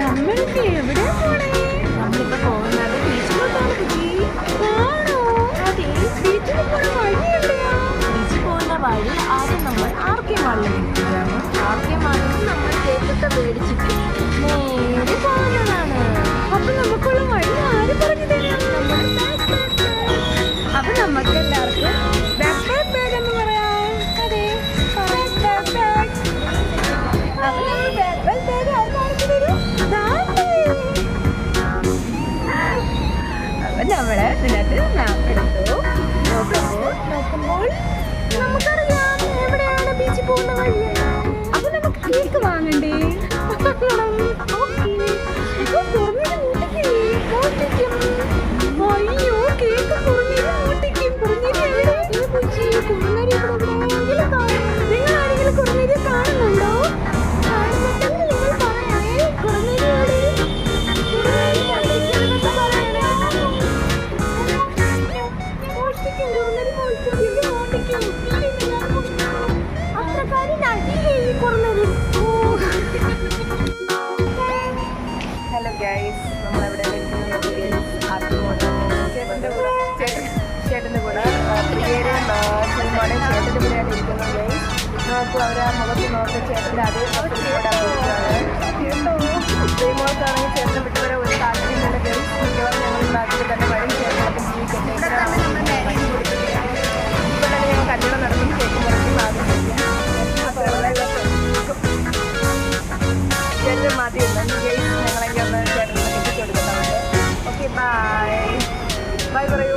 നമ്മളിപ്പോ എവിടെയാ പോണേ? നമ്മളിപ്പോ പോകുന്നത് ബീച്ചിലോട്ടാണ് ആണോ? അതെ ബീച്ചിൽ പോണ വഴി എവിടെയാ? ബീച്ചിൽ പോകുന്ന വഴി ആദ്യം നമ്മൾ ആർ കെ മാളിൽ ആർ കെ മാളിൽ നമ്മൾ കേക്കൊക്കെ മേടിച്ചിട്ട് നേരെ പോകുന്നതാണ്. അപ്പൊ നമുക്കുള്ള വഴി ആര് പറഞ്ഞു തരാം. അപ്പൊ നമുക്ക് അപ്പൊ നമ്മൾ ഇതിനകത്ത് മാപ്പ് എടുത്തു. നോക്കുമ്പോൾ നോക്കുമ്പോൾ നമുക്കറിയാം എവിടെയാണ് ബീച്ചിൽ പോകുന്ന വഴി. അപ്പൊ നമുക്ക് കേക്ക് വാങ്ങണ്ടേ? അയ്യോ ഹലോ ഗൈസ് നമ്മളിവിടെ ചേട്ടന്റെ കൂടെ ചേട്ടൻ ചേട്ടന്റെ കൂടെ പ്രിയരെ സിനിമയുടെ ചേട്ടന്റെ കൂടെയാണ് ഇരിക്കുന്നത്. നോക്കൂ അവർ ആ മുഖത്ത് നോക്കി ചേട്ടന്റെ അതേ ശ്രീമോൾക്കാണെങ്കിൽ ഞങ്ങളെങ്കിൽ ഒന്ന് ചേട്ടൻ എത്തിച്ചു കൊടുക്കുന്നുണ്ട്. ഓക്കെ ബൈ ബൈ പറയൂ.